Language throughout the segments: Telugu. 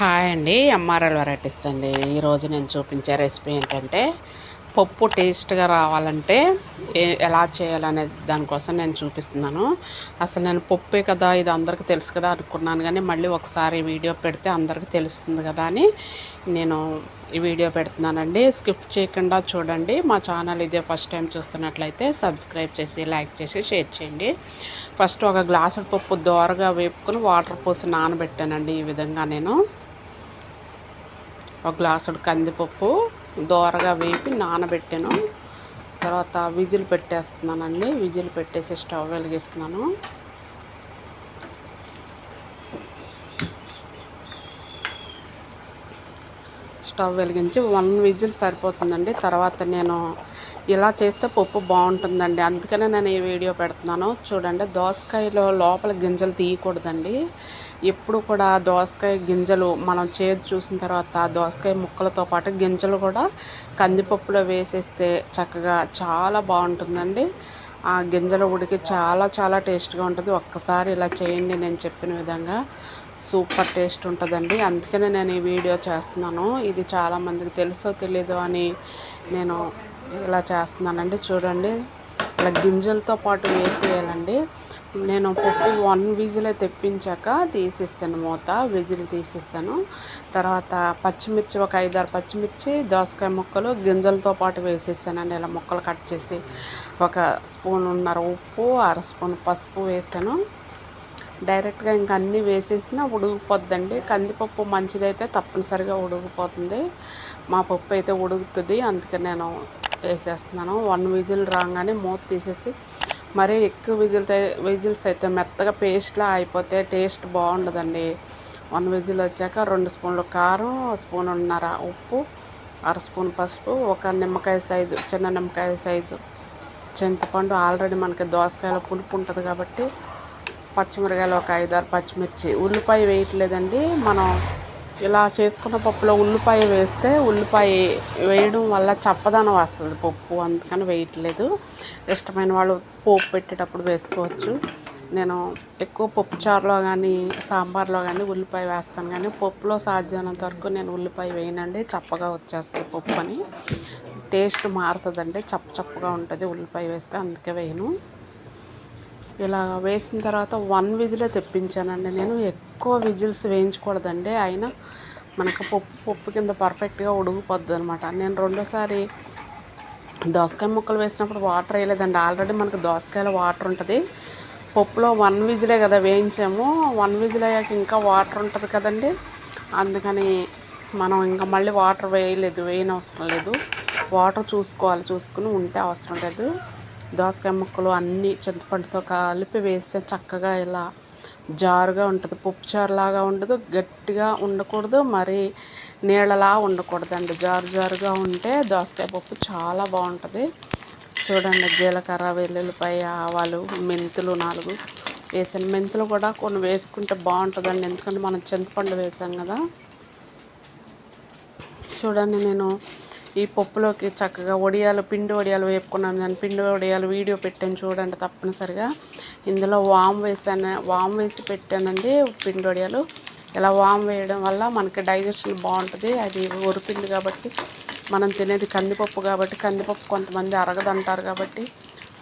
హాయ్ అండి ఎంఆర్ఎల్ వెరైటీస్ అండి. ఈరోజు నేను చూపించే రెసిపీ ఏంటంటే పప్పు టేస్ట్గా రావాలంటే ఎలా చేయాలనేది దానికోసం నేను చూపిస్తున్నాను. అసలు నేను పప్పే కదా ఇది అందరికీ తెలుసు కదా అనుకున్నాను కానీ మళ్ళీ ఒకసారి వీడియో పెడితే అందరికీ తెలుస్తుంది కదా అని నేను ఈ వీడియో పెడుతున్నానండి. స్కిప్ చేయకుండా చూడండి. మా ఛానల్ ఇదే ఫస్ట్ టైం చూస్తున్నట్లయితే సబ్స్క్రైబ్ చేసి లైక్ చేసి షేర్ చేయండి. ఫస్ట్ ఒక గ్లాసు పప్పు దోరగా వేపుకొని వాటర్ పోసి నానబెట్టానండి ఈ విధంగా నేను. ఒక గ్లాసుడు కందిపప్పు దోరగా వేపి నానబెట్టాను. తర్వాత విజిల్ పెట్టేస్తున్నానండి. విజిల్ పెట్టేసి స్టవ్ వెలిగిస్తున్నాను. స్టవ్ వెలిగించి వన్ విజిల్ సరిపోతుందండి. తర్వాత నేను ఇలా చేస్తే పప్పు బాగుంటుందండి. అందుకనే నేను ఈ వీడియో పెడుతున్నాను. చూడండి దోసకాయలో లోపల గింజలు తీయకూడదండి. ఎప్పుడు కూడా దోసకాయ గింజలు మనం చేదు చూసిన తర్వాత దోసకాయ ముక్కలతో పాటు గింజలు కూడా కందిపప్పులో వేసేస్తే చక్కగా చాలా బాగుంటుందండి. ఆ గింజల ఉడికి చాలా చాలా టేస్ట్గా ఉంటుంది. ఒక్కసారి ఇలా చేయండి నేను చెప్పిన విధంగా. సూపర్ టేస్ట్ ఉంటుందండి. అందుకనే నేను ఈ వీడియో చేస్తున్నాను. ఇది చాలామందికి తెలుసో తెలీదో అని నేను ఇలా చేస్తున్నానండి. చూడండి. ఇలా గింజలతో పాటు వేసేయాలండి. నేను పప్పు వన్ విజిలే తెప్పించాక తీసేసాను మూత. విజిల్ తీసేసాను తర్వాత పచ్చిమిర్చి ఒక ఐదారు పచ్చిమిర్చి దోసకాయ ముక్కలు గింజలతో పాటు వేసేసానండి ఇలా ముక్కలు కట్ చేసి ఒక స్పూన్ ఉన్నర ఉప్పు అర స్పూన్ పసుపు వేసాను డైరెక్ట్గా ఇంకా అన్నీ వేసేసినా ఉడికిపోద్దండి. కందిపప్పు మంచిదైతే తప్పనిసరిగా ఉడికిపోతుంది. మా పప్పు అయితే ఉడుకుతుంది. అందుకే నేను వేసేస్తున్నాను. వన్ విజిల్ రాగానే మూత తీసేసి మరీ ఎక్కువ విజిల్ విజిల్స్ అయితే మెత్తగా పేస్ట్లా అయిపోతే టేస్ట్ బాగుండదండి. వన్ విజిల్ వచ్చాక రెండు స్పూన్లు కారం స్పూన్ ఉన్నర ఉప్పు అర స్పూన్ పసుపు ఒక నిమ్మకాయ సైజు చిన్న నిమ్మకాయ సైజు చింతపండు. ఆల్రెడీ మనకి దోసకాయల పులుపు ఉంటుంది కాబట్టి పచ్చిమిరకాయలు ఒక ఐదారు పచ్చిమిర్చి. ఉల్లిపాయ వేయట్లేదండి. మనం ఇలా చేసుకున్న పప్పులో ఉల్లిపాయ వేస్తే ఉల్లిపాయ వేయడం వల్ల చప్పదనం వస్తుంది పప్పు అందుకని వేయట్లేదు. ఇష్టమైన వాళ్ళు పోపు పెట్టేటప్పుడు వేసుకోవచ్చు. నేను ఎక్కువ పప్పు చారులో కానీ సాంబార్లో కానీ ఉల్లిపాయ వేస్తాను కానీ పప్పులో సాధ్యమైనంత వరకు నేను ఉల్లిపాయ వేయనండి. చప్పగా వచ్చేస్తుంది పప్పు అని టేస్ట్ మారుతుందండి. చప్ప చప్పగా ఉంటుంది. ఉల్లిపాయ వేస్తే అందుకే వేయను. ఇలా వేసిన తర్వాత వన్ విజిలే తెప్పించానండి. నేను ఎక్కువ విజిల్స్ వేయించకూడదండి. అయినా మనకు పప్పు పప్పు కింద పర్ఫెక్ట్గా ఉడికిపోద్ది అనమాట నేను రెండోసారి దోసకాయ ముక్కలు వేసినప్పుడు వాటర్ వేయలేదండి. ఆల్రెడీ మనకు దోసకాయలో వాటర్ ఉంటుంది. పప్పులో వన్ విజిలే కదా వేయించాము. వన్ విజిల్ అయ్యాక ఇంకా వాటర్ ఉంటుంది కదండి. అందుకని మనం ఇంకా మళ్ళీ వాటర్ వేయలేదు వేయనవసరం లేదు. వాటర్ చూసుకోవాలి చూసుకుని ఉంటే అవసరం లేదు. దోసకాయ ముక్కలు అన్నీ చింతపండుతో కలిపి వేస్తే చక్కగా ఇలా జారుగా ఉంటుంది. పప్పు చారులాగా ఉండదు గట్టిగా ఉండకూడదు మరి నీళ్ళలా ఉండకూడదండి. జారు జారుగా ఉంటే దోసకాయ పప్పు చాలా బాగుంటుంది. చూడండి జీలకర్ర వెల్లుల్లిపాయ ఆవాలు మెంతులు నాలుగు వేసాను. మెంతులు కూడా కొన్ని వేసుకుంటే బాగుంటుందండి ఎందుకంటే మనం చింతపండు వేసాం కదా. చూడండి నేను ఈ పప్పులోకి చక్కగా వడియాలు పిండి వడియాలు వేపుకున్నాం దాని పిండి వడియాలు వీడియో పెట్టాను చూడండి తప్పనిసరిగా. ఇందులో వామ్ వేసాను వామ్ వేసి పెట్టానండి పిండి వడియాలు. ఇలా వామ్ వేయడం వల్ల మనకి డైజెషన్ బాగుంటుంది. అది ఒరిపిండి కాబట్టి మనం తినేది కందిపప్పు కాబట్టి కందిపప్పు కొంతమంది అరగదంటారు కాబట్టి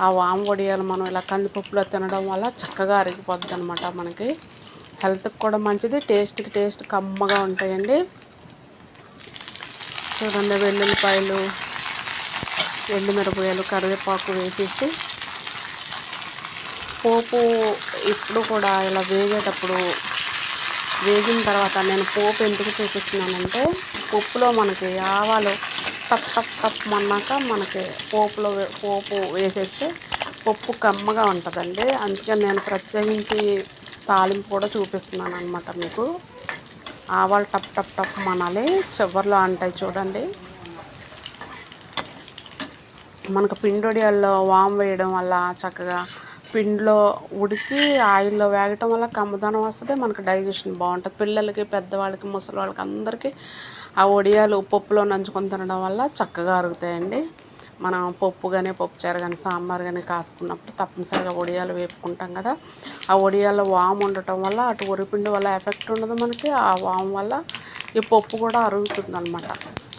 ఆ వామ్ వడియాలు మనం ఇలా కందిపప్పులో తినడం వల్ల చక్కగా అరిగిపోద్ది అనమాట మనకి. హెల్త్కి కూడా మంచిది టేస్ట్కి టేస్ట్ కమ్మగా ఉంటాయండి. చూడండి వెల్లుల్లిపాయలు ఎండుమిరపకాయలు కరివేపాకు వేసేసి పోపు ఇప్పుడు కూడా ఇలా వేగేటప్పుడు వేగిన తర్వాత నేను పోపు ఎందుకు చూపిస్తున్నానంటే పప్పులో మనకి ఆవాలు టప్ టప్ టప్ అన్నాక మనకి పోపులో పోపు వేసేస్తే పప్పు కమ్మగా ఉంటుందండి. అందుకే నేను ప్రత్యేకించి తాలింపు కూడా చూపిస్తున్నాను అనమాట మీకు. ఆవాలు టప్ టప్ టప్ మనాలి. చివర్లో అంటాయి చూడండి. మనకు పిండొడియాల్లో వామ్ వేయడం వల్ల చక్కగా పిండిలో ఉడికి ఆయిల్లో వేగటం వల్ల కమ్మదనం వస్తుంది మనకు డైజెషన్ బాగుంటుంది. పిల్లలకి పెద్దవాళ్ళకి ముసలి వాళ్ళకి అందరికీ ఆ వడియాలు పప్పులో నంచుకొని తినడం వల్ల చక్కగా అరుగుతాయండి. మనం పప్పు కానీ పప్పుచారు కానీ సాంబార్ కానీ కాసుకున్నప్పుడు తప్పనిసరిగా వడియాలు వేపుకుంటాం కదా. ఆ వడియాల్లో వాము ఉండటం వల్ల అటు వరిపిండి వల్ల ఎఫెక్ట్ ఉండదు మనకి. ఆ వాము వల్ల ఈ పప్పు కూడా అరుగుతుంది అనమాట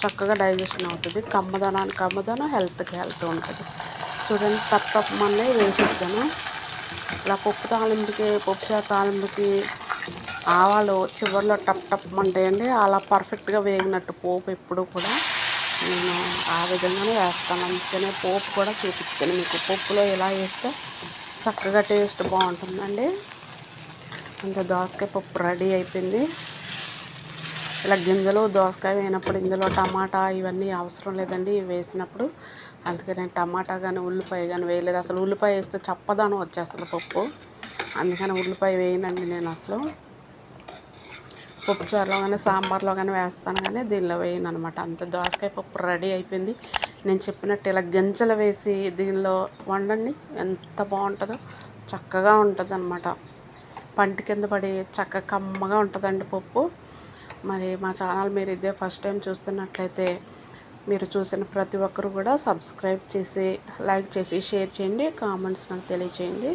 చక్కగా డైజెషన్ అవుతుంది. కమ్మదనానికి కమ్మదనం హెల్త్కి హెల్త్ ఉంటుంది. చూడండి టప్ టప్ మళ్ళీ వేసేస్తాను ఇలా పప్పు తాలింపుకి పప్పుచారు తాలింపుకి ఆవాలు చివరిలో టప్ టప్ అంటాయండి. అలా పర్ఫెక్ట్గా వేగినట్టు పోపు ఎప్పుడు కూడా నేను ఆ విధంగానే వేస్తాను. అందుకనే పోపు కూడా చూపిస్తాను మీకు. పప్పులో ఎలా వేస్తే చక్కగా టేస్ట్ బాగుంటుందండి. ఇంకా దోసకాయ పప్పు రెడీ అయిపోయింది. ఇలా గింజలు దోసకాయ వేయనప్పుడు ఇందులో టమాటా ఇవన్నీ అవసరం లేదండి వేసినప్పుడు. అందుకే నేను టమాటా కానీ ఉల్లిపాయ కానీ వేయలేదు. అసలు ఉల్లిపాయ వేస్తే చప్పదానం వచ్చేస్తుంది పప్పు. అందుకని ఉల్లిపాయ వేయనండి నేను అసలు. పప్పుచారులో కానీ సాంబార్లో కానీ వేస్తాను కానీ దీనిలో వేయను అనమాట అంత దోసకాయ పప్పు రెడీ అయిపోయింది. నేను చెప్పినట్టు ఇలా గింజలు వేసి దీనిలో వండండి. ఎంత బాగుంటుందో చక్కగా ఉంటుంది అనమాట పంటి కింద పడి చక్కగా కమ్మగా ఉంటుందండి పప్పు. మరి మా ఛానల్ మీరు ఇదే ఫస్ట్ టైం చూస్తున్నట్లయితే మీరు చూసిన ప్రతి ఒక్కరు కూడా సబ్స్క్రైబ్ చేసి లైక్ చేసి షేర్ చేయండి. కామెంట్స్ నాకు తెలియచేయండి.